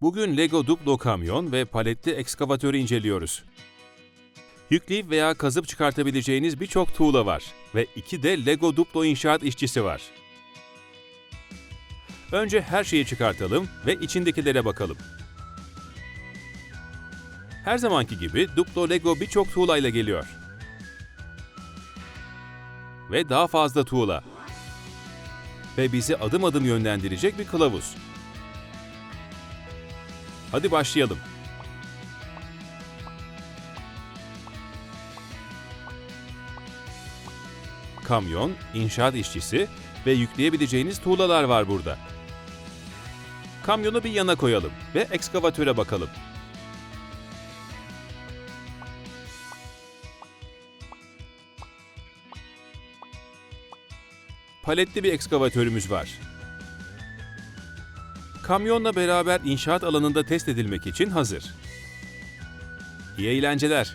Bugün Lego Duplo kamyon ve paletli ekskavatörü inceliyoruz. Yükleyip veya kazıp çıkartabileceğiniz birçok tuğla var ve iki de Lego Duplo inşaat işçisi var. Önce her şeyi çıkartalım ve içindekilere bakalım. Her zamanki gibi Duplo Lego birçok tuğlayla geliyor. Ve daha fazla tuğla. Ve bizi adım adım yönlendirecek bir kılavuz. Hadi başlayalım. Kamyon, inşaat işçisi ve yükleyebileceğiniz tuğlalar var burada. Kamyonu bir yana koyalım ve ekskavatöre bakalım. Paletli bir ekskavatörümüz var. Kamyonla beraber inşaat alanında test edilmek için hazır. İyi eğlenceler.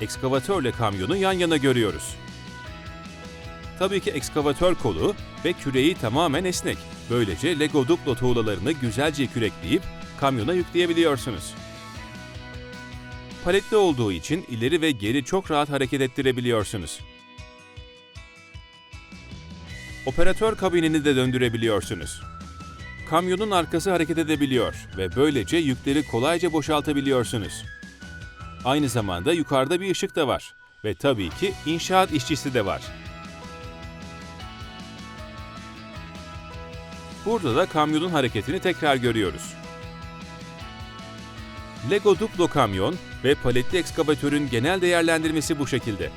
Ekskavatörle kamyonu yan yana görüyoruz. Tabii ki ekskavatör kolu ve küreği tamamen esnek. Böylece Lego Duplo tuğlalarını güzelce kürekleyip kamyona yükleyebiliyorsunuz. Paletli olduğu için ileri ve geri çok rahat hareket ettirebiliyorsunuz. Operatör kabinini de döndürebiliyorsunuz. Kamyonun arkası hareket edebiliyor ve böylece yükleri kolayca boşaltabiliyorsunuz. Aynı zamanda yukarıda bir ışık da var ve tabii ki inşaat işçisi de var. Burada da kamyonun hareketini tekrar görüyoruz. Lego Duplo kamyon ve paletli ekskavatörün genel değerlendirmesi bu şekilde.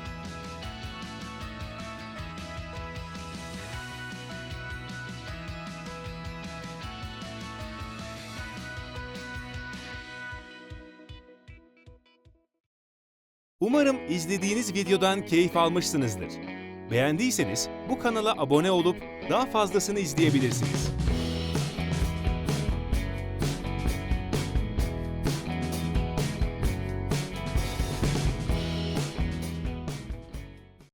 Umarım izlediğiniz videodan keyif almışsınızdır. Beğendiyseniz bu kanala abone olup daha fazlasını izleyebilirsiniz.